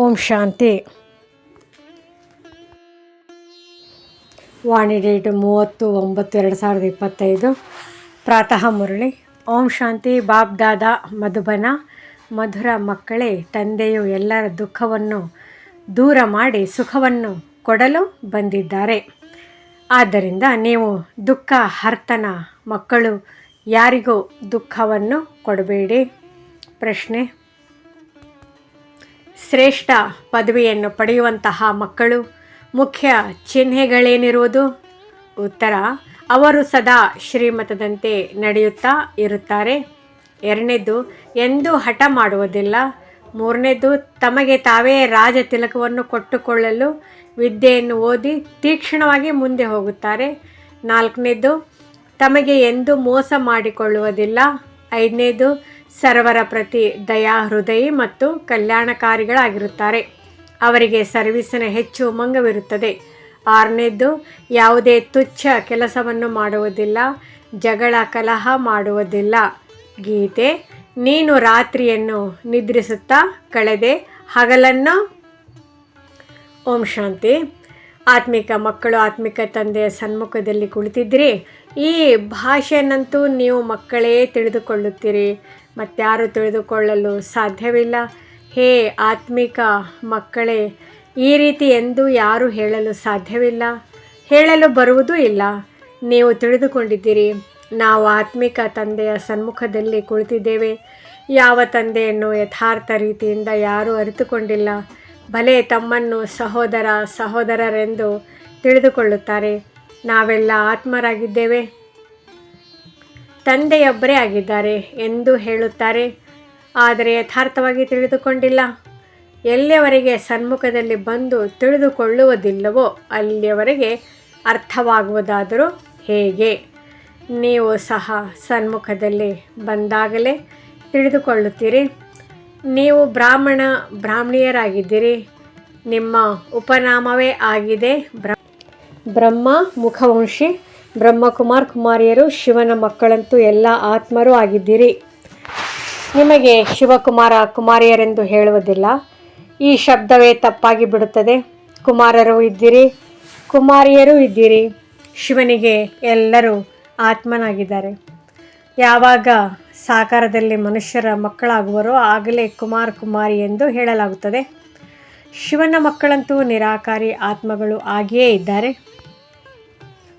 ಓಂ ಶಾಂತಿ. ವಾಣಿ date ಮೂವತ್ತು ಒಂಬತ್ತು ಎರಡು ಸಾವಿರದ ಇಪ್ಪತ್ತೈದು. ಪ್ರಾತಃ ಮುರಳಿ. ಓಂ ಶಾಂತಿ ಬಾಬ್ ದಾದಾ, ಮಧುಬನ, ಮಧುರ ಮಕ್ಕಳೇ, ತಂದೆಯು ಎಲ್ಲರ ದುಃಖವನ್ನು ದೂರ ಮಾಡಿ ಸುಖವನ್ನು ಕೊಡಲು ಬಂದಿದ್ದಾರೆ. ಆದ್ದರಿಂದ ನೀವು ದುಃಖ ಹರ್ತನ ಮಕ್ಕಳು ಯಾರಿಗೂ ದುಃಖವನ್ನು ಕೊಡಬೇಡಿ. ಪ್ರಶ್ನೆ ಶ್ರೇಷ್ಠ ಪದವಿಯನ್ನು ಪಡೆಯುವಂತಹ ಮಕ್ಕಳು ಮುಖ್ಯ ಚಿಹ್ನೆಗಳೇನಿರುವುದು? ಉತ್ತರ, ಅವರು ಸದಾ ಶ್ರೀಮತದಂತೆ ನಡೆಯುತ್ತಾ ಇರುತ್ತಾರೆ. ಎರಡನೇದು, ಎಂದೂ ಹಠ ಮಾಡುವುದಿಲ್ಲ. ಮೂರನೇದು, ತಮಗೆ ತಾವೇ ರಾಜ ತಿಲಕವನ್ನು ಕೊಟ್ಟುಕೊಳ್ಳಲು ವಿದ್ಯೆಯನ್ನು ಓದಿ ತೀಕ್ಷ್ಣವಾಗಿ ಮುಂದೆ ಹೋಗುತ್ತಾರೆ. ನಾಲ್ಕನೇದು, ತಮಗೆ ಎಂದೂ ಮೋಸ ಮಾಡಿಕೊಳ್ಳುವುದಿಲ್ಲ. ಐದನೇದು ಸರ್ವರ ಪ್ರತಿ ದಯಾ ಹೃದಯಿ ಮತ್ತು ಕಲ್ಯಾಣಕಾರಿಗಳಾಗಿರುತ್ತಾರೆ. ಅವರಿಗೆ ಸರ್ವಿಸಿನ ಹೆಚ್ಚು ಉಮಂಗವಿರುತ್ತದೆ. ಆರನೇದ್ದು, ಯಾವುದೇ ತುಚ್ಛ ಕೆಲಸವನ್ನು ಮಾಡುವುದಿಲ್ಲ, ಜಗಳ ಕಲಹ ಮಾಡುವುದಿಲ್ಲ. ಗೀತೆ, ನೀನು ರಾತ್ರಿಯನ್ನು ನಿದ್ರಿಸುತ್ತಾ ಕಳೆದೆ ಹಗಲನ್ನು. ಓಂ ಶಾಂತಿ. ಆತ್ಮಿಕ ಮಕ್ಕಳು, ಆತ್ಮಿಕ ತಂದೆಯ ಸನ್ಮುಖದಲ್ಲಿ ಕುಳಿತಿದ್ದೀರಿ. ಈ ಭಾಷೆಯನ್ನಂತೂ ನೀವು ಮಕ್ಕಳೇ ತಿಳಿದುಕೊಳ್ಳುತ್ತೀರಿ. ಮತ್ತಾರು ತಿಳಿದುಕೊಳ್ಳಲು ಸಾಧ್ಯವಿಲ್ಲ. ಹೇ ಆತ್ಮಿಕ ಮಕ್ಕಳೇ, ಈ ರೀತಿ ಎಂದು ಯಾರೂ ಹೇಳಲು ಸಾಧ್ಯವಿಲ್ಲ. ಹೇಳಲು ಬರುವುದೂ ಇಲ್ಲ. ನೀವು ತಿಳಿದುಕೊಂಡಿದ್ದೀರಿ, ನಾವು ಆತ್ಮಿಕ ತಂದೆಯ ಸನ್ಮುಖದಲ್ಲಿ ಕುಳಿತಿದ್ದೇವೆ. ಯಾವ ತಂದೆಯನ್ನು ಯಥಾರ್ಥ ರೀತಿಯಿಂದ ಯಾರೂ ಅರಿತುಕೊಂಡಿಲ್ಲ. ಭಲೆ ತಮ್ಮನ್ನು ಸಹೋದರ ಸಹೋದರರೆಂದು ತಿಳಿದುಕೊಳ್ಳುತ್ತಾರೆ. ನಾವೆಲ್ಲ ಆತ್ಮರಾಗಿದ್ದೇವೆ. ತಂದೆಯೊಬ್ಬರೇ ಆಗಿದ್ದಾರೆ ಎಂದು ಹೇಳುತ್ತಾರೆ. ಆದರೆ ಯಥಾರ್ಥವಾಗಿ ತಿಳಿದುಕೊಂಡಿಲ್ಲ. ಎಲ್ಲಿಯವರೆಗೆ ಸನ್ಮುಖದಲ್ಲಿ ಬಂದು ತಿಳಿದುಕೊಳ್ಳುವುದಿಲ್ಲವೋ ಅಲ್ಲಿಯವರೆಗೆ ಅರ್ಥವಾಗುವುದಾದರೂ ಹೇಗೆ? ನೀವು ಸಹ ಸನ್ಮುಖದಲ್ಲಿ ಬಂದಾಗಲೇ ತಿಳಿದುಕೊಳ್ಳುತ್ತೀರಿ. ನೀವು ಬ್ರಾಹ್ಮಣ, ಬ್ರಾಹ್ಮಣಿಯರಾಗಿದ್ದೀರಿ. ನಿಮ್ಮ ಉಪನಾಮವೇ ಆಗಿದೆ ಬ್ರ ಬ್ರಹ್ಮ, ಮುಖವಂಶಿ ಬ್ರಹ್ಮಕುಮಾರ್ ಕುಮಾರಿಯರು ಶಿವನ ಮಕ್ಕಳಂತೂ ಎಲ್ಲ ಆತ್ಮರೂ ಆಗಿದ್ದೀರಿ. ನಿಮಗೆ ಶಿವಕುಮಾರ ಕುಮಾರಿಯರೆಂದು ಹೇಳುವುದಿಲ್ಲ. ಈ ಶಬ್ದವೇ ತಪ್ಪಾಗಿ ಬಿಡುತ್ತದೆ. ಕುಮಾರರು ಇದ್ದೀರಿ, ಕುಮಾರಿಯರು ಇದ್ದೀರಿ. ಶಿವನಿಗೆ ಎಲ್ಲರೂ ಆತ್ಮನಾಗಿದ್ದಾರೆ. ಯಾವಾಗ ಸಾಕಾರದಲ್ಲಿ ಮನುಷ್ಯರ ಮಕ್ಕಳಾಗುವರೋ ಆಗಲೇ ಕುಮಾರ್ ಕುಮಾರಿ ಎಂದು ಹೇಳಲಾಗುತ್ತದೆ. ಶಿವನ ಮಕ್ಕಳಂತೂ ನಿರಾಕಾರಿ ಆತ್ಮಗಳು ಆಗಿಯೇ ಇದ್ದಾರೆ.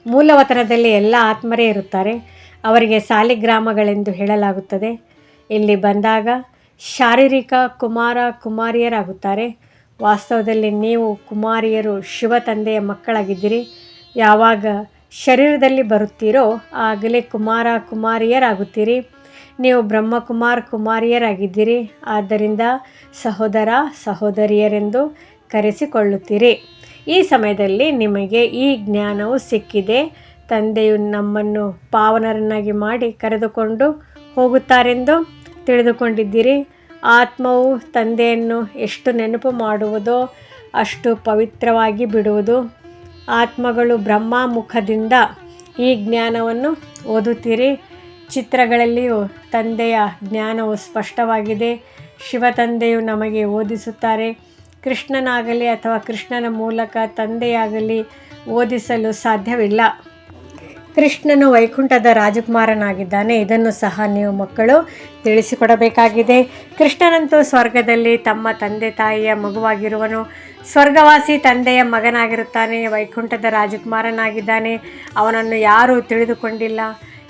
ಮೂಲವತನದಲ್ಲಿ ಎಲ್ಲ ಆತ್ಮರೇ ಇರುತ್ತಾರೆ. ಅವರಿಗೆ ಸಾಲಿಗ್ರಾಮಗಳೆಂದು ಹೇಳಲಾಗುತ್ತದೆ. ಇಲ್ಲಿ ಬಂದಾಗ ಶಾರೀರಿಕ ಕುಮಾರ ಕುಮಾರಿಯರಾಗುತ್ತಾರೆ. ವಾಸ್ತವದಲ್ಲಿ ನೀವು ಕುಮಾರಿಯರು ಶಿವ ತಂದೆಯ ಮಕ್ಕಳಾಗಿದ್ದೀರಿ. ಯಾವಾಗ ಶರೀರದಲ್ಲಿ ಬರುತ್ತೀರೋ ಆಗಲೇ ಕುಮಾರ ಕುಮಾರಿಯರಾಗುತ್ತೀರಿ. ನೀವು ಬ್ರಹ್ಮಕುಮಾರ್ ಕುಮಾರಿಯರಾಗಿದ್ದೀರಿ. ಆದ್ದರಿಂದ ಸಹೋದರ ಸಹೋದರಿಯರೆಂದು ಕರೆಸಿಕೊಳ್ಳುತ್ತೀರಿ. ಈ ಸಮಯದಲ್ಲಿ ನಿಮಗೆ ಈ ಜ್ಞಾನವು ಸಿಕ್ಕಿದೆ. ತಂದೆಯು ನಮ್ಮನ್ನು ಪಾವನರನ್ನಾಗಿ ಮಾಡಿ ಕರೆದುಕೊಂಡು ಹೋಗುತ್ತಾರೆಂದು ತಿಳಿದುಕೊಂಡಿದ್ದೀರಿ. ಆತ್ಮವು ತಂದೆಯನ್ನು ಎಷ್ಟು ನೆನಪು ಮಾಡುವುದೋ ಅಷ್ಟು ಪವಿತ್ರವಾಗಿ ಬಿಡುವುದು. ಆತ್ಮಗಳು ಬ್ರಹ್ಮ ಮುಖದಿಂದ ಈ ಜ್ಞಾನವನ್ನು ಓದುತ್ತೀರಿ. ಚಿತ್ರಗಳಲ್ಲಿಯೂ ತಂದೆಯ ಜ್ಞಾನವು ಸ್ಪಷ್ಟವಾಗಿದೆ. ಶಿವ ತಂದೆಯು ನಮಗೆ ಓದಿಸುತ್ತಾರೆ. ಕೃಷ್ಣನಾಗಲಿ ಅಥವಾ ಕೃಷ್ಣನ ಮೂಲಕ ತಂದೆಯಾಗಲಿ ಓದಿಸಲು ಸಾಧ್ಯವಿಲ್ಲ. ಕೃಷ್ಣನು ವೈಕುಂಠದ ರಾಜಕುಮಾರನಾಗಿದ್ದಾನೆ. ಇದನ್ನು ಸಹ ನೀವು ಮಕ್ಕಳು ತಿಳಿಸಿಕೊಡಬೇಕಾಗಿದೆ. ಕೃಷ್ಣನಂತೂ ಸ್ವರ್ಗದಲ್ಲಿ ತಮ್ಮ ತಂದೆ ತಾಯಿಯ ಮಗುವಾಗಿರುವನು. ಸ್ವರ್ಗವಾಸಿ ತಂದೆಯ ಮಗನಾಗಿರುತ್ತಾನೆ. ವೈಕುಂಠದ ರಾಜಕುಮಾರನಾಗಿದ್ದಾನೆ. ಅವನನ್ನು ಯಾರೂ ತಿಳಿದುಕೊಂಡಿಲ್ಲ.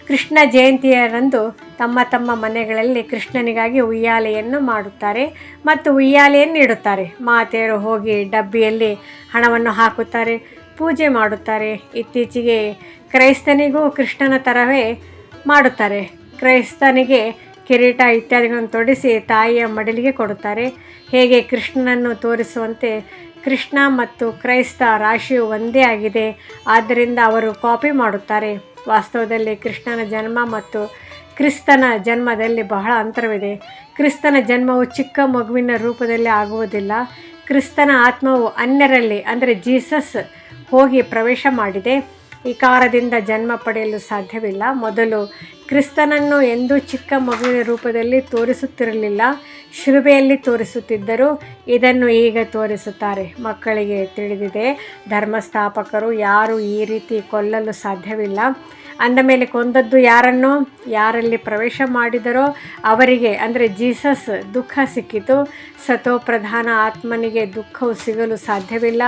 ಕೃಷ್ಣ ಜಯಂತಿಯರಂದು ತಮ್ಮ ತಮ್ಮ ಮನೆಗಳಲ್ಲಿ ಕೃಷ್ಣನಿಗಾಗಿ ಉಯ್ಯಾಲೆಯನ್ನು ಮಾಡುತ್ತಾರೆ ಮತ್ತು ಉಯ್ಯಾಲೆಯನ್ನು ಇಡುತ್ತಾರೆ. ಮಾತೆಯರು ಹೋಗಿ ಡಬ್ಬಿಯಲ್ಲಿ ಹಣವನ್ನು ಹಾಕುತ್ತಾರೆ, ಪೂಜೆ ಮಾಡುತ್ತಾರೆ. ಇತ್ತೀಚೆಗೆ ಕ್ರೈಸ್ತನಿಗೂ ಕೃಷ್ಣನ ಥರವೇ ಮಾಡುತ್ತಾರೆ. ಕ್ರೈಸ್ತನಿಗೆ ಕಿರೀಟ ಇತ್ಯಾದಿಗಳನ್ನು ತೊಡಿಸಿ ತಾಯಿಯ ಮಡಿಲಿಗೆ ಕೊಡುತ್ತಾರೆ. ಹೇಗೆ ಕೃಷ್ಣನನ್ನು ತೋರಿಸುವಂತೆ ಕೃಷ್ಣ ಮತ್ತು ಕ್ರೈಸ್ತ ರಾಶಿಯು ಒಂದೇ ಆಗಿದೆ. ಆದ್ದರಿಂದ ಅವರು ಕಾಪಿ ಮಾಡುತ್ತಾರೆ. ವಾಸ್ತವದಲ್ಲಿ ಕೃಷ್ಣನ ಜನ್ಮ ಮತ್ತು ಕ್ರಿಸ್ತನ ಜನ್ಮದಲ್ಲಿ ಬಹಳ ಅಂತರವಿದೆ. ಕ್ರಿಸ್ತನ ಜನ್ಮವು ಚಿಕ್ಕ ಮಗುವಿನ ರೂಪದಲ್ಲಿ ಆಗುವುದಿಲ್ಲ. ಕ್ರಿಸ್ತನ ಆತ್ಮವು ಅನ್ಯರಲ್ಲಿ, ಅಂದರೆ ಜೀಸಸ್ ಹೋಗಿ ಪ್ರವೇಶ ಮಾಡಿದೆ. ವಿಕಾರದಿಂದ ಜನ್ಮ ಪಡೆಯಲು ಸಾಧ್ಯವಿಲ್ಲ. ಮೊದಲು ಕ್ರಿಸ್ತನನ್ನು ಎಂದೂ ಚಿಕ್ಕ ಮಗುವಿನ ರೂಪದಲ್ಲಿ ತೋರಿಸುತ್ತಿರಲಿಲ್ಲ. ಶಿಲುಬೆಯಲ್ಲಿ ತೋರಿಸುತ್ತಿದ್ದರು ಇದನ್ನು ಈಗ ತೋರಿಸುತ್ತಾರೆ. ಮಕ್ಕಳಿಗೆ ತಿಳಿದಿದೆ, ಧರ್ಮಸ್ಥಾಪಕರು ಯಾರು ಈ ರೀತಿ ಕೊಲ್ಲಲು ಸಾಧ್ಯವಿಲ್ಲ. ಅಂದ ಮೇಲೆ ಕೊಂದದ್ದು ಯಾರನ್ನು? ಯಾರಲ್ಲಿ ಪ್ರವೇಶ ಮಾಡಿದರೋ ಅವರಿಗೆ, ಅಂದರೆ ಜೀಸಸ್ ದುಃಖ ಸಿಕ್ಕಿತು. ಸತೋ ಪ್ರಧಾನ ಆತ್ಮನಿಗೆ ದುಃಖವು ಸಿಗಲು ಸಾಧ್ಯವಿಲ್ಲ.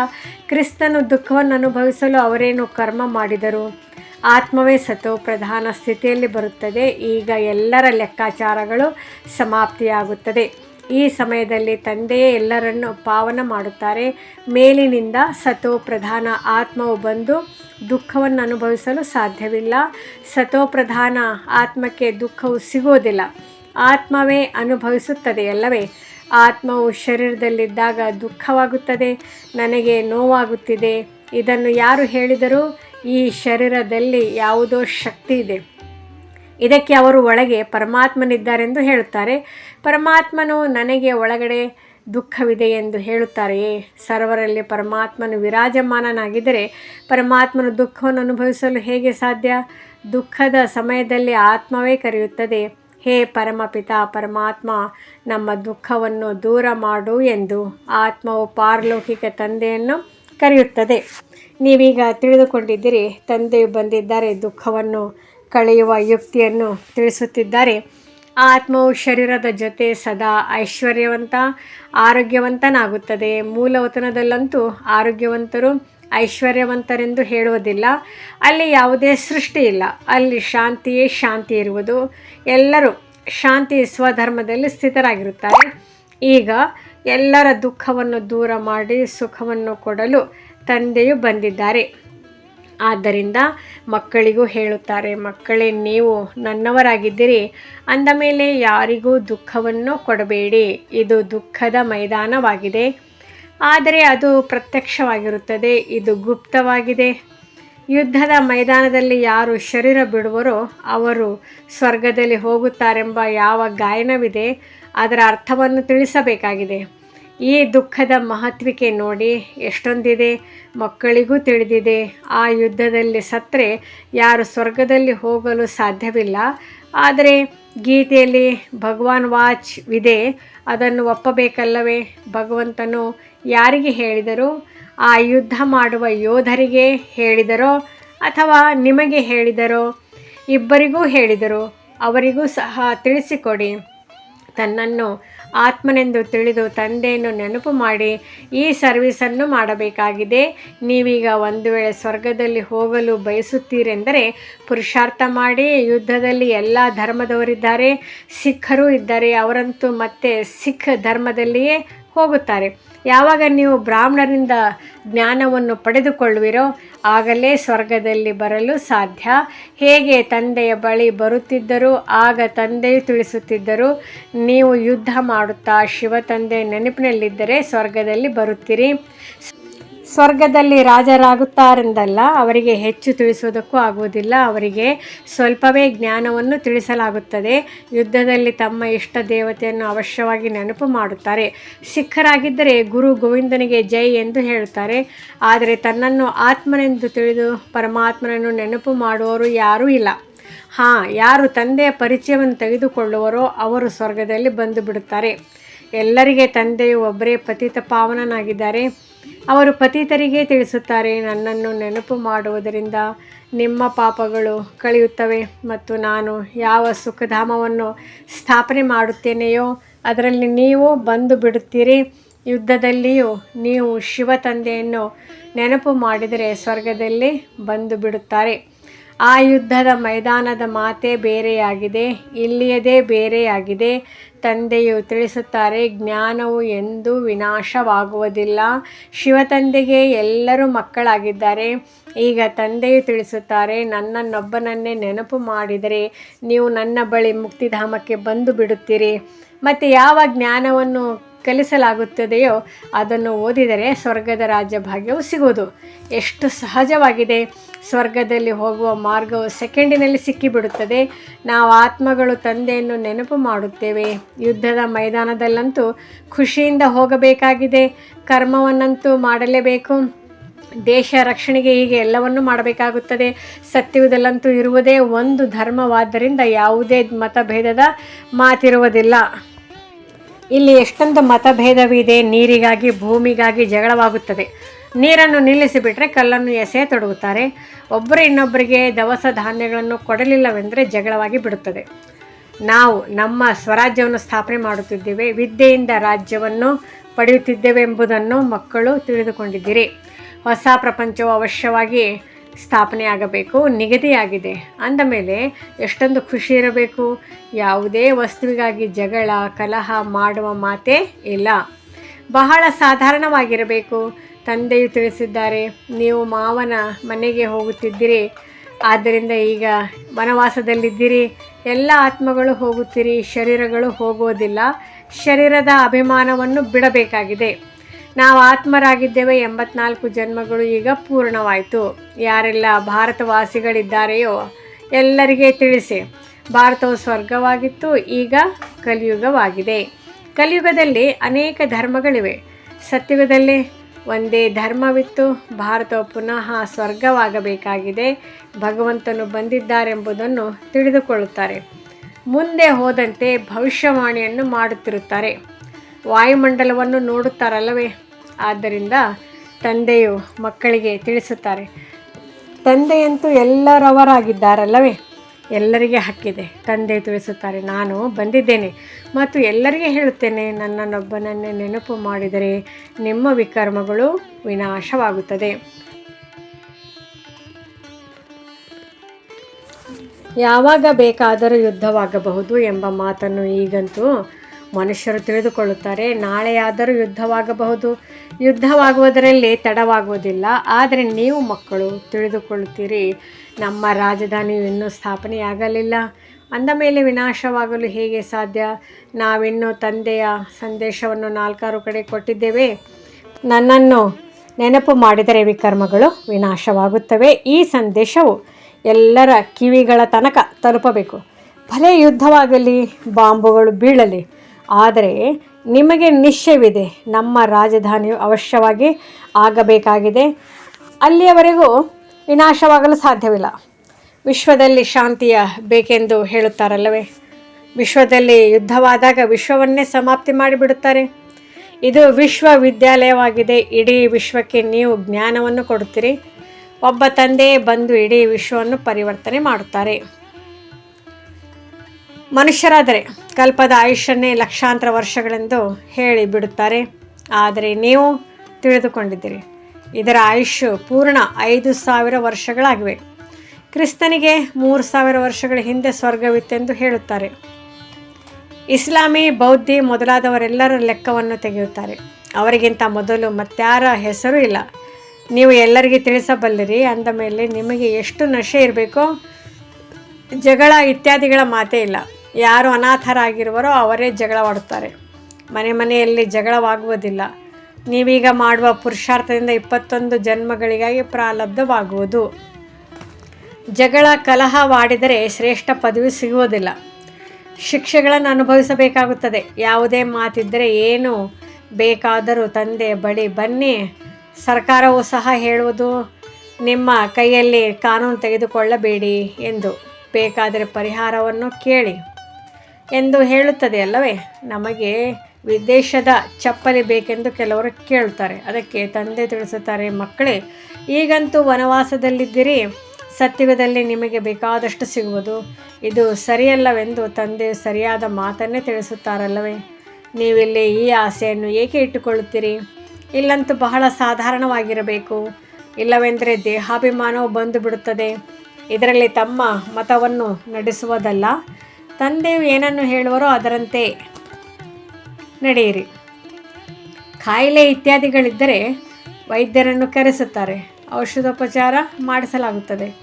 ಕ್ರಿಸ್ತನು ದುಃಖವನ್ನು ಅನುಭವಿಸಲು ಅವರೇನು ಕರ್ಮ ಮಾಡಿದರು? ಆತ್ಮವೇ ಸತೋ ಪ್ರಧಾನ ಸ್ಥಿತಿಯಲ್ಲಿ ಬರುತ್ತದೆ. ಈಗ ಎಲ್ಲರ ಲೆಕ್ಕಾಚಾರಗಳು ಸಮಾಪ್ತಿಯಾಗುತ್ತದೆ. ಈ ಸಮಯದಲ್ಲಿ ತಂದೆಯೇ ಎಲ್ಲರನ್ನು ಪಾವನ ಮಾಡುತ್ತಾರೆ. ಮೇಲಿನಿಂದ ಸತೋ ಪ್ರಧಾನ ಆತ್ಮವು ಬಂದು ದುಃಖವನ್ನು ಅನುಭವಿಸಲು ಸಾಧ್ಯವಿಲ್ಲ. ಸತೋ ಪ್ರಧಾನ ಆತ್ಮಕ್ಕೆ ದುಃಖವು ಸಿಗೋದಿಲ್ಲ ಆತ್ಮವೇ ಅನುಭವಿಸುತ್ತದೆ ಅಲ್ಲವೇ? ಆತ್ಮವು ಶರೀರದಲ್ಲಿದ್ದಾಗ ದುಃಖವಾಗುತ್ತದೆ, ನನಗೆ ನೋವಾಗುತ್ತಿದೆ. ಇದನ್ನು ಯಾರು ಹೇಳಿದರೂ? ಈ ಶರೀರದಲ್ಲಿ ಯಾವುದೋ ಶಕ್ತಿ ಇದೆ. ಇದಕ್ಕೆ ಅವರು ಒಳಗೆ ಪರಮಾತ್ಮನಿದ್ದಾರೆಂದು ಹೇಳುತ್ತಾರೆ. ಪರಮಾತ್ಮನು ನನಗೆ ಒಳಗಡೆ ದುಃಖವಿದೆ ಎಂದು ಹೇಳುತ್ತಾರೆಯೇ? ಸರ್ವರಲ್ಲಿ ಪರಮಾತ್ಮನು ವಿರಾಜಮಾನನಾಗಿದ್ದರೆ ಪರಮಾತ್ಮನು ದುಃಖವನ್ನು ಅನುಭವಿಸಲು ಹೇಗೆ ಸಾಧ್ಯ? ದುಃಖದ ಸಮಯದಲ್ಲಿ ಆತ್ಮವೇ ಕರೆಯುತ್ತದೆ, ಹೇ ಪರಮಪಿತ, ಪರಮಾತ್ಮ, ನಮ್ಮ ದುಃಖವನ್ನು ದೂರ ಮಾಡು ಎಂದು. ಆತ್ಮವು ಪಾರಲೌಕಿಕ ತಂದೆಯನ್ನು ಕರೆಯುತ್ತದೆ. ನೀವೀಗ ತಿಳಿದುಕೊಂಡಿದ್ದೀರಿ, ತಂದೆ ಬಂದಿದ್ದಾರೆ, ದುಃಖವನ್ನು ಕಳೆಯುವ ಯುಕ್ತಿಯನ್ನು ತಿಳಿಸುತ್ತಿದ್ದಾರೆ. ಆತ್ಮವು ಶರೀರದ ಜೊತೆ ಸದಾ ಐಶ್ವರ್ಯವಂತ, ಆರೋಗ್ಯವಂತನಾಗುತ್ತದೆ. ಮೂಲವತನದಲ್ಲಂತೂ ಆರೋಗ್ಯವಂತರು ಐಶ್ವರ್ಯವಂತರೆಂದು ಹೇಳುವುದಿಲ್ಲ. ಅಲ್ಲಿ ಯಾವುದೇ ಸೃಷ್ಟಿ ಇಲ್ಲ. ಅಲ್ಲಿ ಶಾಂತಿಯೇ ಶಾಂತಿ ಇರುವುದು. ಎಲ್ಲರೂ ಶಾಂತಿ ಸ್ವಧರ್ಮದಲ್ಲಿ ಸ್ಥಿತರಾಗಿರುತ್ತಾರೆ. ಈಗ ಎಲ್ಲರ ದುಃಖವನ್ನು ದೂರ ಮಾಡಿ ಸುಖವನ್ನು ಕೊಡಲು ತಂದೆಯು ಬಂದಿದ್ದಾರೆ. ಆದ್ದರಿಂದ ಮಕ್ಕಳಿಗೂ ಹೇಳುತ್ತಾರೆ, ಮಕ್ಕಳೇ, ನೀವು ನನ್ನವರಾಗಿದ್ದೀರಿ. ಅಂದ ಮೇಲೆ ಯಾರಿಗೂ ದುಃಖವನ್ನು ಕೊಡಬೇಡಿ. ಇದು ದುಃಖದ ಮೈದಾನವಾಗಿದೆ. ಆದರೆ ಅದು ಪ್ರತ್ಯಕ್ಷವಾಗಿರುತ್ತದೆ, ಇದು ಗುಪ್ತವಾಗಿದೆ. ಯುದ್ಧದ ಮೈದಾನದಲ್ಲಿ ಯಾರು ಶರೀರ ಬಿಡುವರೋ ಅವರು ಸ್ವರ್ಗದಲ್ಲಿ ಹೋಗುತ್ತಾರೆಂಬ ಯಾವ ಗಾಯನವಿದೆ. ಅದರ ಅರ್ಥವನ್ನು ತಿಳಿಸಬೇಕಾಗಿದೆ. ಈ ದುಃಖದ ಮಹತ್ವಿಕೆ ನೋಡಿ ಎಷ್ಟೊಂದಿದೆ, ಮಕ್ಕಳಿಗೂ ತಿಳಿದಿದೆ. ಆ ಯುದ್ಧದಲ್ಲಿ ಸತ್ತರೆ ಯಾರು ಸ್ವರ್ಗದಲ್ಲಿ ಹೋಗಲು ಸಾಧ್ಯವಿಲ್ಲ. ಆದರೆ ಗೀತೆಯಲ್ಲಿ ಭಗವಾನ್ ವಾಚ್ ವಿದೆ, ಅದನ್ನು ಒಪ್ಪಬೇಕಲ್ಲವೇ? ಭಗವಂತನು ಯಾರಿಗೆ ಹೇಳಿದರು? ಆ ಯುದ್ಧ ಮಾಡುವ ಯೋಧರಿಗೆ ಹೇಳಿದರೋ ಅಥವಾ ನಿಮಗೆ ಹೇಳಿದರೋ? ಇಬ್ಬರಿಗೂ ಹೇಳಿದರು. ಅವರಿಗೂ ಸಹ ತಿಳಿಸಿಕೊಡಿ. ತನ್ನನ್ನು ಆತ್ಮನೆಂದು ತಿಳಿದು ತಂದೆಯನ್ನು ನೆನಪು ಮಾಡಿ ಈ ಸರ್ವಿಸನ್ನು ಮಾಡಬೇಕಾಗಿದೆ. ನೀವೀಗ ಒಂದು ವೇಳೆ ಸ್ವರ್ಗದಲ್ಲಿ ಹೋಗಲು ಬಯಸುತ್ತೀರೆಂದರೆ ಪುರುಷಾರ್ಥ ಮಾಡಿ ಯುದ್ಧದಲ್ಲಿ ಎಲ್ಲ ಧರ್ಮದವರಿದ್ದಾರೆ, ಸಿಖ್ಖರು ಇದ್ದಾರೆ. ಅವರಂತೂ ಮತ್ತೆ ಸಿಖ್ ಧರ್ಮದಲ್ಲಿಯೇ ಹೋಗುತ್ತಾರೆ. ಯಾವಾಗ ನೀವು ಬ್ರಾಹ್ಮಣರಿಂದ ಜ್ಞಾನವನ್ನು ಪಡೆದುಕೊಳ್ಳುವಿರೋ ಆಗಲೇ ಸ್ವರ್ಗದಲ್ಲಿ ಬರಲು ಸಾಧ್ಯ. ಹೇಗೆ ತಂದೆಯ ಬಳಿ ಬರುತ್ತಿದ್ದರೂ ಆಗ ತಂದೆಯು ತಿಳಿಸುತ್ತಿದ್ದರು, ನೀವು ಯುದ್ಧ ಮಾಡುತ್ತಾ ಶಿವ ತಂದೆ ನೆನಪಿನಲ್ಲಿದ್ದರೆ ಸ್ವರ್ಗದಲ್ಲಿ ಬರುತ್ತೀರಿ. ಸ್ವರ್ಗದಲ್ಲಿ ರಾಜರಾಗುತ್ತಾರೆಂದಲ್ಲ, ಅವರಿಗೆ ಹೆಚ್ಚು ತಿಳಿಸುವುದಕ್ಕೂ ಆಗುವುದಿಲ್ಲ. ಅವರಿಗೆ ಸ್ವಲ್ಪವೇ ಜ್ಞಾನವನ್ನು ತಿಳಿಸಲಾಗುತ್ತದೆ. ಯುದ್ಧದಲ್ಲಿ ತಮ್ಮ ಇಷ್ಟ ದೇವತೆಯನ್ನು ಅವಶ್ಯವಾಗಿ ನೆನಪು ಮಾಡುತ್ತಾರೆ. ಸಿಖ್ಖರಾಗಿದ್ದರೆ ಗುರು ಗೋವಿಂದನಿಗೆ ಜೈ ಎಂದು ಹೇಳುತ್ತಾರೆ. ಆದರೆ ತನ್ನನ್ನು ಆತ್ಮನೆಂದು ತಿಳಿದು ಪರಮಾತ್ಮನನ್ನು ನೆನಪು ಮಾಡುವವರು ಯಾರೂ ಇಲ್ಲ. ಹಾಂ, ಯಾರು ತಂದೆಯ ಪರಿಚಯವನ್ನು ತೆಗೆದುಕೊಳ್ಳುವರೋ ಅವರು ಸ್ವರ್ಗದಲ್ಲಿ ಬಂದು ಬಿಡುತ್ತಾರೆ. ಎಲ್ಲರಿಗೆ ತಂದೆಯು ಒಬ್ಬರೇ ಪತಿತ ಪಾವನನಾಗಿದ್ದಾರೆ. ಅವರು ಪತಿತರಿಗೆ ತಿಳಿಸುತ್ತಾರೆ, ನನ್ನನ್ನು ನೆನಪು ಮಾಡುವುದರಿಂದ ನಿಮ್ಮ ಪಾಪಗಳು ಕಳೆಯುತ್ತವೆ ಮತ್ತು ನಾನು ಯಾವ ಸುಖಧಾಮವನ್ನು ಸ್ಥಾಪನೆ ಮಾಡುತ್ತೇನೆಯೋ, ಅದರಲ್ಲಿ ನೀವು ಬಂದು ಬಿಡುತ್ತೀರಿ. ಯುದ್ಧದಲ್ಲಿಯೂ ನೀವು ಶಿವ ತಂದೆಯನ್ನು ನೆನಪು ಮಾಡಿದರೆ ಸ್ವರ್ಗದಲ್ಲಿ ಬಂದು ಬಿಡುತ್ತಾರೆ. ಆ ಯುದ್ಧದ ಮೈದಾನದ ಮಾತೇ ಬೇರೆಯಾಗಿದೆ, ಇಲ್ಲಿಯದೇ ಬೇರೆಯಾಗಿದೆ. ತಂದೆಯು ತಿಳಿಸುತ್ತಾರೆ, ಜ್ಞಾನವು ಎಂದೂ ವಿನಾಶವಾಗುವುದಿಲ್ಲ. ಶಿವತಂದೆಗೆ ಎಲ್ಲರೂ ಮಕ್ಕಳಾಗಿದ್ದಾರೆ. ಈಗ ತಂದೆಯು ತಿಳಿಸುತ್ತಾರೆ, ನನ್ನನ್ನೊಬ್ಬನನ್ನೇ ನೆನಪು ಮಾಡಿದರೆ ನೀವು ನನ್ನ ಬಳಿ ಮುಕ್ತಿಧಾಮಕ್ಕೆ ಬಂದು ಬಿಡುತ್ತೀರಿ. ಮತ್ತು ಯಾವ ಜ್ಞಾನವನ್ನು ಕಲಿಸಲಾಗುತ್ತದೆಯೋ ಅದನ್ನು ಓದಿದರೆ ಸ್ವರ್ಗದ ರಾಜ್ಯ ಭಾಗ್ಯವು ಸಿಗುವುದು. ಎಷ್ಟು ಸಹಜವಾಗಿದೆ. ಸ್ವರ್ಗದಲ್ಲಿ ಹೋಗುವ ಮಾರ್ಗವು ಸೆಕೆಂಡಿನಲ್ಲಿ ಸಿಕ್ಕಿಬಿಡುತ್ತದೆ. ನಾವು ಆತ್ಮಗಳು ತಂದೆಯನ್ನು ನೆನಪು ಮಾಡುತ್ತೇವೆ. ಯುದ್ಧದ ಮೈದಾನದಲ್ಲಂತೂ ಖುಷಿಯಿಂದ ಹೋಗಬೇಕಾಗಿದೆ. ಕರ್ಮವನ್ನಂತೂ ಮಾಡಲೇಬೇಕು. ದೇಶ ರಕ್ಷಣೆಗೆ ಹೀಗೆ ಎಲ್ಲವನ್ನೂ ಮಾಡಬೇಕಾಗುತ್ತದೆ. ಸತ್ಯುಗದಲ್ಲಂತೂ ಇರುವುದೇ ಒಂದು ಧರ್ಮವಾದ್ದರಿಂದ ಯಾವುದೇ ಮತಭೇದದ ಮಾತಿರುವುದಿಲ್ಲ. ಇಲ್ಲಿ ಎಷ್ಟೊಂದು ಮತಭೇದವಿದೆ, ನೀರಿಗಾಗಿ, ಭೂಮಿಗಾಗಿ ಜಗಳವಾಗುತ್ತದೆ. ನೀರನ್ನು ನಿಲ್ಲಿಸಿಬಿಟ್ರೆ ಕಲ್ಲನ್ನು ಎಸೆ ತೊಡಗುತ್ತಾರೆ. ಒಬ್ಬರು ಇನ್ನೊಬ್ಬರಿಗೆ ದವಸ ಧಾನ್ಯಗಳನ್ನು ಕೊಡಲಿಲ್ಲವೆಂದರೆ ಜಗಳವಾಗಿ ಬಿಡುತ್ತದೆ. ನಾವು ನಮ್ಮ ಸ್ವರಾಜ್ಯವನ್ನು ಸ್ಥಾಪನೆ ಮಾಡುತ್ತಿದ್ದೇವೆ, ವಿದ್ಯೆಯಿಂದ ರಾಜ್ಯವನ್ನು ಪಡೆಯುತ್ತಿದ್ದೇವೆ ಎಂಬುದನ್ನು ಮಕ್ಕಳು ತಿಳಿದುಕೊಂಡಿದ್ದೀರಿ. ಹೊಸ ಪ್ರಪಂಚವು ಅವಶ್ಯವಾಗಿ ಸ್ಥಾಪನೆಯಾಗಬೇಕು, ನಿಗದಿಯಾಗಿದೆ. ಅಂದ ಮೇಲೆ ಎಷ್ಟೊಂದು ಖುಷಿ ಇರಬೇಕು. ಯಾವುದೇ ವಸ್ತುವಿಗಾಗಿ ಜಗಳ, ಕಲಹ ಮಾಡುವ ಮಾತೇ ಇಲ್ಲ. ಬಹಳ ಸಾಧಾರಣವಾಗಿರಬೇಕು. ತಂದೆಯು ತಿಳಿಸಿದ್ದಾರೆ, ನೀವು ಮಾವನ ಮನೆಗೆ ಹೋಗುತ್ತಿದ್ದೀರಿ. ಆದ್ದರಿಂದ ಈಗ ವನವಾಸದಲ್ಲಿದ್ದೀರಿ. ಎಲ್ಲ ಆತ್ಮಗಳು ಹೋಗುತ್ತೀರಿ. ಶರೀರಗಳು ಹೋಗುವುದಿಲ್ಲ. ಶರೀರದ ಅಭಿಮಾನವನ್ನು ಬಿಡಬೇಕಾಗಿದೆ. ನಾವು ಆತ್ಮರಾಗಿದ್ದೇವೆ ಎಂಬತ್ನಾಲ್ಕು ಜನ್ಮಗಳು ಈಗ ಪೂರ್ಣವಾಯಿತು. ಯಾರೆಲ್ಲ ಭಾರತವಾಸಿಗಳಿದ್ದಾರೆಯೋ ಎಲ್ಲರಿಗೆ ತಿಳಿಸಿ, ಭಾರತವು ಸ್ವರ್ಗವಾಗಿತ್ತು, ಈಗ ಕಲಿಯುಗವಾಗಿದೆ. ಕಲಿಯುಗದಲ್ಲಿ ಅನೇಕ ಧರ್ಮಗಳಿವೆ. ಸತ್ಯುಗದಲ್ಲಿ ಒಂದೇ ಧರ್ಮವಿತ್ತು, ಭಾರತವು ಪುನಃ ಸ್ವರ್ಗವಾಗಬೇಕಾಗಿದೆ, ಭಗವಂತನು ಬಂದಿದ್ದಾರೆಂಬುದನ್ನು ತಿಳಿದುಕೊಳ್ಳುತ್ತಾರೆ. ಮುಂದೆ ಹೋದಂತೆ ಭವಿಷ್ಯವಾಣಿಯನ್ನು ಮಾಡುತ್ತಿರುತ್ತಾರೆ. ವಾಯುಮಂಡಲವನ್ನು ನೋಡುತ್ತಾರಲ್ಲವೇ? ಆದ್ದರಿಂದ ತಂದೆಯು ಮಕ್ಕಳಿಗೆ ತಿಳಿಸುತ್ತಾರೆ, ತಂದೆಯಂತೂ ಎಲ್ಲರವರಾಗಿದ್ದಾರಲ್ಲವೇ? ಎಲ್ಲರಿಗೆ ಹಕ್ಕಿದೆ, ತಂದೆ ತಿಳಿಸುತ್ತಾರೆ, ನಾನು ಬಂದಿದ್ದೇನೆ ಮತ್ತು ಎಲ್ಲರಿಗೆ ಹೇಳುತ್ತೇನೆ, ನನ್ನನ್ನೊಬ್ಬನನ್ನೇ ನೆನಪು ಮಾಡಿದರೆ ನಿಮ್ಮ ವಿಕರ್ಮಗಳು ವಿನಾಶವಾಗುತ್ತದೆ. ಯಾವಾಗ ಬೇಕಾದರೂ ಯುದ್ಧವಾಗಬಹುದು ಎಂಬ ಮಾತನ್ನು ಈಗಂತೂ ಮನುಷ್ಯರು ತಿಳಿದುಕೊಳ್ಳುತ್ತಾರೆ ನಾಳೆಯಾದರೂ ಯುದ್ಧವಾಗಬಹುದು. ಯುದ್ಧವಾಗುವುದರಲ್ಲಿ ತಡವಾಗುವುದಿಲ್ಲ, ಆದರೆ ನೀವು ಮಕ್ಕಳು ತಿಳಿದುಕೊಳ್ಳುತ್ತೀರಿ. ನಮ್ಮ ರಾಜಧಾನಿಯು ಇನ್ನೂ ಸ್ಥಾಪನೆಯಾಗಲಿಲ್ಲ. ಅಂದ ಮೇಲೆ ವಿನಾಶವಾಗಲು ಹೇಗೆ ಸಾಧ್ಯ? ನಾವಿನ್ನೂ ತಂದೆಯ ಸಂದೇಶವನ್ನು ನಾಲ್ಕಾರು ಕಡೆ ಕೊಟ್ಟಿದ್ದೇವೆ. ನನ್ನನ್ನು ನೆನಪು ಮಾಡಿದರೆ ವಿಕರ್ಮಗಳು ವಿನಾಶವಾಗುತ್ತವೆ. ಈ ಸಂದೇಶವು ಎಲ್ಲರ ಕಿವಿಗಳ ತನಕ ತಲುಪಬೇಕು. ಭಲೇ ಯುದ್ಧವಾಗಲಿ, ಬಾಂಬುಗಳು ಬೀಳಲಿ. ಆದರೆ ನಿಮಗೆ ನಿಶ್ಚಯವಿದೆ, ನಮ್ಮ ರಾಜಧಾನಿಯು ಅವಶ್ಯವಾಗಿ ಆಗಬೇಕಾಗಿದೆ. ಅಲ್ಲಿಯವರೆಗೂ ವಿನಾಶವಾಗಲು ಸಾಧ್ಯವಿಲ್ಲ. ವಿಶ್ವದಲ್ಲಿ ಶಾಂತಿಯ ಬೇಕೆಂದು ಹೇಳುತ್ತಾರಲ್ಲವೇ? ವಿಶ್ವದಲ್ಲಿ ಯುದ್ಧವಾದಾಗ ವಿಶ್ವವನ್ನೇ ಸಮಾಪ್ತಿ ಮಾಡಿಬಿಡುತ್ತಾರೆ. ಇದು ವಿಶ್ವವಿದ್ಯಾಲಯವಾಗಿದೆ, ಇಡೀ ವಿಶ್ವಕ್ಕೆ ನೀವು ಜ್ಞಾನವನ್ನು ಕೊಡುತ್ತೀರಿ. ಒಬ್ಬ ತಂದೆ ಬಂದು ಇಡೀ ವಿಶ್ವವನ್ನು ಪರಿವರ್ತನೆ ಮಾಡುತ್ತಾರೆ. ಮನುಷ್ಯರಾದರೆ ಕಲ್ಪದ ಆಯುಷ್ಯನ್ನೇ ಲಕ್ಷಾಂತರ ವರ್ಷಗಳೆಂದು ಹೇಳಿ ಬಿಡುತ್ತಾರೆ. ಆದರೆ ನೀವು ತಿಳಿದುಕೊಂಡಿದ್ದೀರಿ, ಇದರ ಆಯುಷ್ಯ ಪೂರ್ಣ ಐದು ಸಾವಿರ ವರ್ಷಗಳಾಗಿವೆ. ಕ್ರಿಸ್ತನಿಗೆ ಮೂರು ಸಾವಿರ ವರ್ಷಗಳ ಹಿಂದೆ ಸ್ವರ್ಗವಿತ್ತೆಂದು ಹೇಳುತ್ತಾರೆ. ಇಸ್ಲಾಮಿ ಬೌದ್ಧಿ ಮೊದಲಾದವರೆಲ್ಲರ ಲೆಕ್ಕವನ್ನು ತೆಗೆಯುತ್ತಾರೆ. ಅವರಿಗಿಂತ ಮೊದಲು ಮತ್ತಾರ ಹೆಸರು ಇಲ್ಲ. ನೀವು ಎಲ್ಲರಿಗೆ ತಿಳಿಸಬಲ್ಲಿರಿ, ಅಂದ ಮೇಲೆ ನಿಮಗೆ ಎಷ್ಟು ನಶೆ ಇರಬೇಕೋ, ಜಗಳ ಇತ್ಯಾದಿಗಳ ಮಾತೇ ಇಲ್ಲ. ಯಾರು ಅನಾಥರಾಗಿರುವರೋ ಅವರೇ ಜಗಳವಾಡುತ್ತಾರೆ ಮನೆ ಮನೆಯಲ್ಲಿ ಜಗಳವಾಗುವುದಿಲ್ಲ. ನೀವೀಗ ಮಾಡುವ ಪುರುಷಾರ್ಥದಿಂದ ಇಪ್ಪತ್ತೊಂದು ಜನ್ಮಗಳಿಗಾಗಿ ಪ್ರಾರಬ್ಧವಾಗುವುದು ಜಗಳ ಕಲಹವಾಡಿದರೆ ಶ್ರೇಷ್ಠ ಪದವಿ ಸಿಗುವುದಿಲ್ಲ. ಶಿಕ್ಷೆಗಳನ್ನು ಅನುಭವಿಸಬೇಕಾಗುತ್ತದೆ. ಯಾವುದೇ ಮಾತಿದ್ದರೆ ಏನು ಬೇಕಾದರೂ ತಂದೆ ಬಳಿ ಬನ್ನಿ, ಸರ್ಕಾರವು ಸಹ ಹೇಳುವುದು, ನಿಮ್ಮ ಕೈಯಲ್ಲಿ ಕಾನೂನು ತೆಗೆದುಕೊಳ್ಳಬೇಡಿ ಎಂದು ಬೇಕಾದರೆ ಪರಿಹಾರವನ್ನು ಕೇಳಿ. ಎಂದು ಹೇಳುತ್ತದೆ ಅಲ್ಲವೇ? ನಮಗೆ ವಿದೇಶದ ಚಪ್ಪಲಿ ಬೇಕೆಂದು ಕೆಲವರು ಕೇಳುತ್ತಾರೆ ಅದಕ್ಕೆ ತಂದೆ ತಿಳಿಸುತ್ತಾರೆ, ಮಕ್ಕಳೇ, ಈಗಂತೂ ವನವಾಸದಲ್ಲಿದ್ದೀರಿ. ಸತ್ಯುಗದಲ್ಲಿ ನಿಮಗೆ ಬೇಕಾದಷ್ಟು ಸಿಗುವುದು. ಇದು ಸರಿಯಲ್ಲವೆಂದು ತಂದೆ ಸರಿಯಾದ ಮಾತನ್ನೇ ತಿಳಿಸುತ್ತಾರಲ್ಲವೇ? ನೀವಿಲ್ಲಿ ಈ ಆಸೆಯನ್ನು ಏಕೆ ಇಟ್ಟುಕೊಳ್ಳುತ್ತೀರಿ? ಇಲ್ಲಂತೂ ಬಹಳ ಸಾಧಾರಣವಾಗಿರಬೇಕು. ಇಲ್ಲವೆಂದರೆ ದೇಹಾಭಿಮಾನವು ಬಂದು ಬಿಡುತ್ತದೆ ಇದರಲ್ಲಿ ತಮ್ಮ ಮತವನ್ನು ನಡೆಸುವುದಲ್ಲ. ತಂದೆಯು ಏನನ್ನು ಹೇಳುವರೋ ಅದರಂತೆ ನಡೆಯಿರಿ. ಕಾಯಿಲೆ ಇತ್ಯಾದಿಗಳಿದ್ದರೆ ವೈದ್ಯರನ್ನು ಕರೆಸುತ್ತಾರೆ. ಔಷಧೋಪಚಾರ ಮಾಡಿಸಲಾಗುತ್ತದೆ.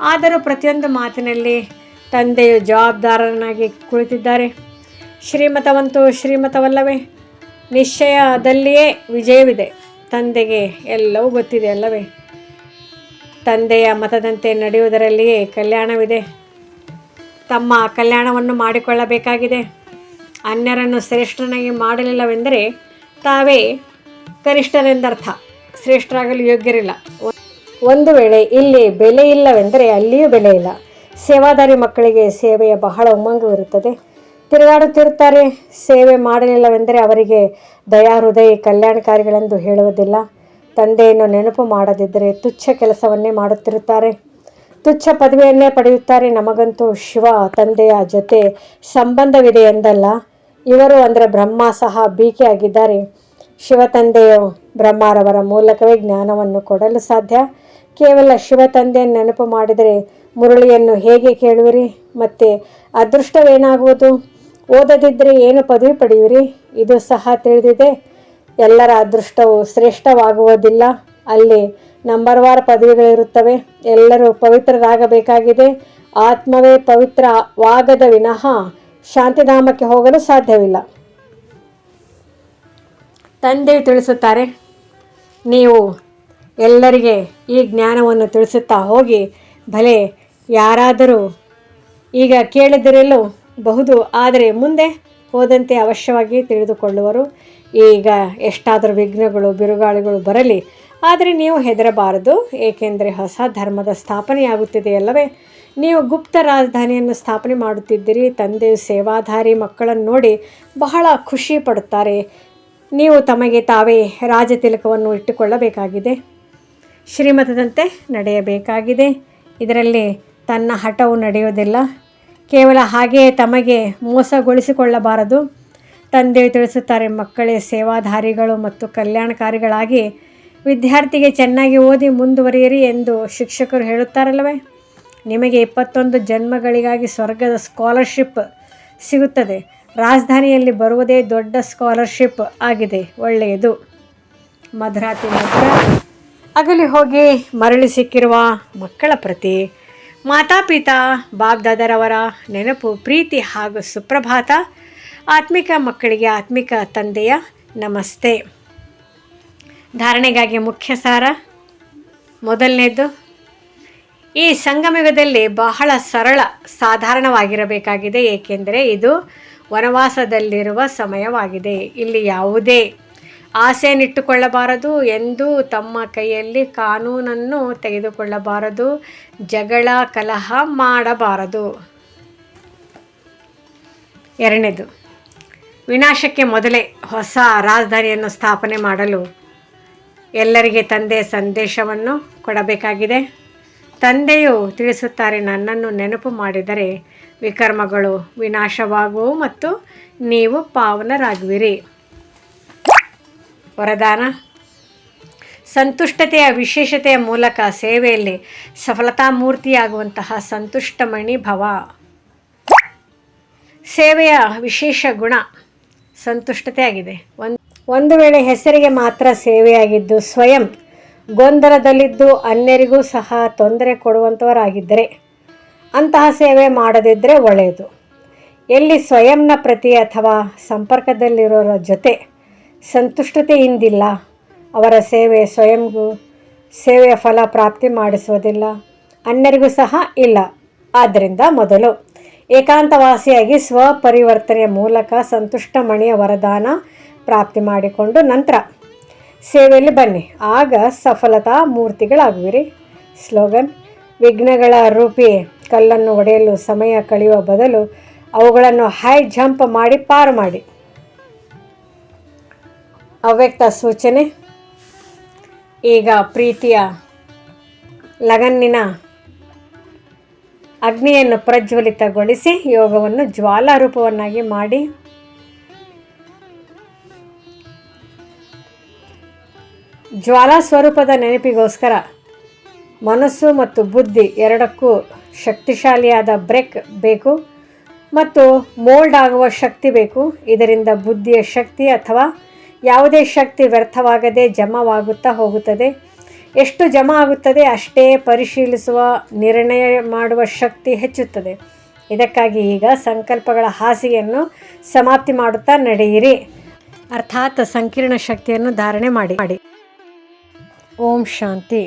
ಆದರೂ ಪ್ರತಿಯೊಂದು ಮಾತಿನಲ್ಲಿ ತಂದೆಯು ಜವಾಬ್ದಾರನಾಗಿ ಕುಳಿತಿದ್ದಾರೆ. ಶ್ರೀಮತವಂತೂ ಶ್ರೀಮತವಲ್ಲವೇ? ನಿಶ್ಚಯದಲ್ಲಿಯೇ ವಿಜಯವಿದೆ. ತಂದೆಗೆ ಎಲ್ಲವೂ ಗೊತ್ತಿದೆ ಅಲ್ಲವೇ? ತಂದೆಯ ಮತದಂತೆ ನಡೆಯುವುದರಲ್ಲಿಯೇ ಕಲ್ಯಾಣವಿದೆ. ತಮ್ಮ ಕಲ್ಯಾಣವನ್ನು ಮಾಡಿಕೊಳ್ಳಬೇಕಾಗಿದೆ. ಅನ್ಯರನ್ನು ಶ್ರೇಷ್ಠನಾಗಿ ಮಾಡಲಿಲ್ಲವೆಂದರೆ ತಾವೇ ಕನಿಷ್ಠರೆಂದರ್ಥ ಶ್ರೇಷ್ಠರಾಗಲು ಯೋಗ್ಯರಿಲ್ಲ. ಒಂದು ವೇಳೆ ಇಲ್ಲಿ ಬೆಲೆ ಇಲ್ಲವೆಂದರೆ ಅಲ್ಲಿಯೂ ಬೆಲೆ ಇಲ್ಲ. ಸೇವಾದಾರಿ ಮಕ್ಕಳಿಗೆ ಸೇವೆಯ ಬಹಳ ಉಮ್ಮಂಗವಿರುತ್ತದೆ ತಿರುಗಾಡುತ್ತಿರುತ್ತಾರೆ, ಸೇವೆ ಮಾಡಲಿಲ್ಲವೆಂದರೆ ಅವರಿಗೆ ದಯಾ ಹೃದಯ ಕಲ್ಯಾಣಕಾರಿಗಳೆಂದು ಹೇಳುವುದಿಲ್ಲ. ತಂದೆಯನ್ನು ನೆನಪು ಮಾಡದಿದ್ದರೆ ತುಚ್ಛ ಕೆಲಸವನ್ನೇ ಮಾಡುತ್ತಿರುತ್ತಾರೆ. ತುಚ್ಛ ಪದವಿಯನ್ನೇ ಪಡೆಯುತ್ತಾರೆ ನಮಗಂತೂ ಶಿವ ತಂದೆಯ ಜೊತೆ ಸಂಬಂಧವಿದೆ ಎಂದಲ್ಲ. ಇವರು ಅಂದರೆ ಬ್ರಹ್ಮ ಸಹ ಬೀಕೆ ಆಗಿದ್ದಾರೆ. ಶಿವ ತಂದೆಯು ಬ್ರಹ್ಮರವರ ಮೂಲಕವೇ ಜ್ಞಾನವನ್ನು ಕೊಡಲು ಸಾಧ್ಯ. ಕೇವಲ ಶಿವ ತಂದೆಯನ್ನು ನೆನಪು ಮಾಡಿದರೆ ಮುರಳಿಯನ್ನು ಹೇಗೆ ಕೇಳುವಿರಿ? ಮತ್ತು ಅದೃಷ್ಟವೇನಾಗುವುದು? ಓದದಿದ್ದರೆ ಏನು ಪದವಿ ಪಡೆಯುವಿರಿ? ಇದು ಸಹ ತಿಳಿದಿದೆ. ಎಲ್ಲರ ಅದೃಷ್ಟವು ಶ್ರೇಷ್ಠವಾಗುವುದಿಲ್ಲ. ಅಲ್ಲಿ ನಂಬರ್ವಾರ್ ಪದವಿಗಳಿರುತ್ತವೆ. ಎಲ್ಲರೂ ಪವಿತ್ರರಾಗಬೇಕಾಗಿದೆ. ಆತ್ಮವೇ ಪವಿತ್ರವಾಗದ ವಿನಃ ಶಾಂತಿಧಾಮಕ್ಕೆ ಹೋಗಲು ಸಾಧ್ಯವಿಲ್ಲ. ತಂದೆ ತಿಳಿಸುತ್ತಾರೆ, ನೀವು ಎಲ್ಲರಿಗೆ ಈ ಜ್ಞಾನವನ್ನು ತಿಳಿಸುತ್ತಾ ಹೋಗಿ, ಭಲೆ ಯಾರಾದರೂ ಈಗ ಕೇಳಿದಿರಲು ಬಹುದು, ಆದರೆ ಮುಂದೆ ಹೋದಂತೆ ಅವಶ್ಯವಾಗಿ ತಿಳಿದುಕೊಳ್ಳುವರು. ಈಗ ಎಷ್ಟಾದರೂ ವಿಘ್ನಗಳು, ಬಿರುಗಾಳಿಗಳು ಬರಲಿ ಆದರೆ ನೀವು ಹೆದರಬಾರದು, ಏಕೆಂದರೆ ಹೊಸ ಧರ್ಮದ ಸ್ಥಾಪನೆಯಾಗುತ್ತಿದೆಯಲ್ಲವೇ? ನೀವು ಗುಪ್ತ ರಾಜಧಾನಿಯನ್ನು ಸ್ಥಾಪನೆ ಮಾಡುತ್ತಿದ್ದೀರಿ ತಂದೆ ಸೇವಾಧಾರಿ ಮಕ್ಕಳನ್ನು ನೋಡಿ ಬಹಳ ಖುಷಿ ಪಡುತ್ತಾರೆ. ನೀವು ತಮಗೆ ತಾವೇ ರಾಜತಿಲಕವನ್ನು ಇಟ್ಟುಕೊಳ್ಳಬೇಕಾಗಿದೆ. ಶ್ರೀಮತದಂತೆ ನಡೆಯಬೇಕಾಗಿದೆ. ಇದರಲ್ಲಿ ತನ್ನ ಹಠವು ನಡೆಯುವುದಿಲ್ಲ. ಕೇವಲ ಹಾಗೆಯೇ ತಮಗೆ ಮೋಸಗೊಳಿಸಿಕೊಳ್ಳಬಾರದು. ತಂದೆ ತಿಳಿಸುತ್ತಾರೆ, ಮಕ್ಕಳೇ ಸೇವಾಧಾರಿಗಳು ಮತ್ತು ಕಲ್ಯಾಣಕಾರಿಗಳಾಗಿ ವಿದ್ಯಾರ್ಥಿಗೆ ಚೆನ್ನಾಗಿ ಓದಿ ಮುಂದುವರಿಯಿರಿ ಎಂದು ಶಿಕ್ಷಕರು ಹೇಳುತ್ತಾರಲ್ಲವೇ? ನಿಮಗೆ ಇಪ್ಪತ್ತೊಂದು ಜನ್ಮಗಳಿಗಾಗಿ ಸ್ವರ್ಗದ ಸ್ಕಾಲರ್ಶಿಪ್ ಸಿಗುತ್ತದೆ. ರಾಜಧಾನಿಯಲ್ಲಿ ಬರುವುದೇ ದೊಡ್ಡ ಸ್ಕಾಲರ್ಶಿಪ್ ಆಗಿದೆ, ಒಳ್ಳೆಯದು. ಮಧುರಾತಿ ಮಾತ್ರ. ಅಗಲಿ ಹೋಗಿ ಮರಳಿ ಸಿಕ್ಕಿರುವ ಮಕ್ಕಳ ಪ್ರತಿ ಮಾತಾಪಿತಾ ಬಾಬ್ದಾದರವರ ನೆನಪು, ಪ್ರೀತಿ ಹಾಗೂ ಸುಪ್ರಭಾತ ಆತ್ಮಿಕ ಮಕ್ಕಳಿಗೆ ಆತ್ಮಿಕ ತಂದೆಯ ನಮಸ್ತೆ. ಧಾರಣೆಗಾಗಿ ಮುಖ್ಯ ಸಾರ. ಮೊದಲನೇದು ಈ ಸಂಗಮಯುಗದಲ್ಲಿ ಬಹಳ ಸರಳ, ಸಾಧಾರಣವಾಗಿರಬೇಕಾಗಿದೆ, ಏಕೆಂದರೆ ಇದು ವನವಾಸದಲ್ಲಿರುವ ಸಮಯವಾಗಿದೆ. ಇಲ್ಲಿ ಯಾವುದೇ ಆಸೆಯನ್ನಿಟ್ಟುಕೊಳ್ಳಬಾರದು ಎಂದು ತಮ್ಮ ಕೈಯಲ್ಲಿ ಕಾನೂನನ್ನು ತೆಗೆದುಕೊಳ್ಳಬಾರದು, ಜಗಳ, ಕಲಹ ಮಾಡಬಾರದು. ಎರಡನೇದು, ವಿನಾಶಕ್ಕೆ ಮೊದಲೇ ಹೊಸ ರಾಜಧಾನಿಯನ್ನು ಸ್ಥಾಪನೆ ಮಾಡಲು ಎಲ್ಲರಿಗೆ ತಂದೆ ಸಂದೇಶವನ್ನು ಕೊಡಬೇಕಾಗಿದೆ. ತಂದೆಯು ತಿಳಿಸುತ್ತಾರೆ, ನನ್ನನ್ನು ನೆನಪು ಮಾಡಿದರೆ ವಿಕರ್ಮಗಳು ವಿನಾಶವಾಗುವು ಮತ್ತು ನೀವು ಪಾವನರಾಗುವಿರಿ. ವರದಾನ. ಸಂತುಷ್ಟತೆಯ ವಿಶೇಷತೆಯ ಮೂಲಕ ಸೇವೆಯಲ್ಲಿ ಸಫಲತಾಮೂರ್ತಿಯಾಗುವಂತಹ ಸಂತುಷ್ಟಮಣಿ ಭವ. ಸೇವೆಯ ವಿಶೇಷ ಗುಣ ಸಂತುಷ್ಟತೆಯಾಗಿದೆ. ಒಂದು ಒಂದು ವೇಳೆ ಹೆಸರಿಗೆ ಮಾತ್ರ ಸೇವೆಯಾಗಿದ್ದು ಸ್ವಯಂ ಗೊಂದಲದಲ್ಲಿದ್ದು ಅನ್ಯರಿಗೂ ಸಹ ತೊಂದರೆ ಕೊಡುವಂಥವರಾಗಿದ್ದರೆ ಅಂತಹ ಸೇವೆ ಮಾಡದಿದ್ದರೆ ಒಳ್ಳೆಯದು. ಎಲ್ಲಿ ಸ್ವಯಂನ ಪ್ರತಿ ಅಥವಾ ಸಂಪರ್ಕದಲ್ಲಿರೋರ ಜೊತೆ ಸಂತುಷ್ಟತೆಯಿಂದಿಲ್ಲ ಅವರ ಸೇವೆ ಸ್ವಯಂಗೂ ಸೇವೆಯ ಫಲ ಪ್ರಾಪ್ತಿ ಮಾಡಿಸುವುದಿಲ್ಲ, ಅನ್ಯರಿಗೂ ಸಹ ಇಲ್ಲ. ಆದ್ದರಿಂದ ಮೊದಲು ಏಕಾಂತವಾಸಿಯಾಗಿ ಸ್ವಪರಿವರ್ತನೆಯ ಮೂಲಕ ಸಂತುಷ್ಟ ಮಣಿಯ ವರದಾನ ಪ್ರಾಪ್ತಿ ಮಾಡಿಕೊಂಡು ನಂತರ ಸೇವೆಯಲ್ಲಿ ಬನ್ನಿ. ಆಗ ಸಫಲತಾ ಮೂರ್ತಿಗಳಾಗುವಿರಿ. ಸ್ಲೋಗನ್, ವಿಘ್ನಗಳ ರೂಪಿ, ಕಲ್ಲನ್ನು ಒಡೆಯಲು ಸಮಯ ಕಳೆಯುವ ಬದಲು ಅವುಗಳನ್ನು ಹೈ ಜಂಪ್ ಮಾಡಿ ಪಾರು ಮಾಡಿ. ಅವ್ಯಕ್ತ ಸೂಚನೆ, ಈಗ ಪ್ರೀತಿಯ ಲಗನ್ನಿನ ಅಗ್ನಿಯನ್ನು ಪ್ರಜ್ವಲಿತಗೊಳಿಸಿ ಯೋಗವನ್ನು ಜ್ವಾಲಾರೂಪವನ್ನಾಗಿ ಮಾಡಿ. ಜ್ವಾಲಾ ಸ್ವರೂಪದ ನೆನಪಿಗೋಸ್ಕರ ಮನಸ್ಸು ಮತ್ತು ಬುದ್ಧಿ ಎರಡಕ್ಕೂ ಶಕ್ತಿಶಾಲಿಯಾದ ಬ್ರೇಕ್ ಬೇಕು ಮತ್ತು ಮೋಲ್ಡ್ ಆಗುವ ಶಕ್ತಿ ಬೇಕು. ಇದರಿಂದ ಬುದ್ಧಿಯ ಶಕ್ತಿ ಅಥವಾ ಯಾವುದೇ ಶಕ್ತಿ ವ್ಯರ್ಥವಾಗದೆ ಜಮವಾಗುತ್ತಾ ಹೋಗುತ್ತದೆ. ಎಷ್ಟು ಜಮ ಆಗುತ್ತದೆ ಅಷ್ಟೇ ಪರಿಶೀಲಿಸುವ, ನಿರ್ಣಯ ಮಾಡುವ ಶಕ್ತಿ ಹೆಚ್ಚುತ್ತದೆ. ಇದಕ್ಕಾಗಿ ಈಗ ಸಂಕಲ್ಪಗಳ ಹಾಸಿಗೆಯನ್ನು ಸಮಾಪ್ತಿ ಮಾಡುತ್ತಾ ನಡೆಯಿರಿ. ಅರ್ಥಾತ್ ಸಂಕೀರ್ಣ ಶಕ್ತಿಯನ್ನು ಧಾರಣೆ ಮಾಡಿ. ಮಾಡಿ ಓಂ ಶಾಂತಿ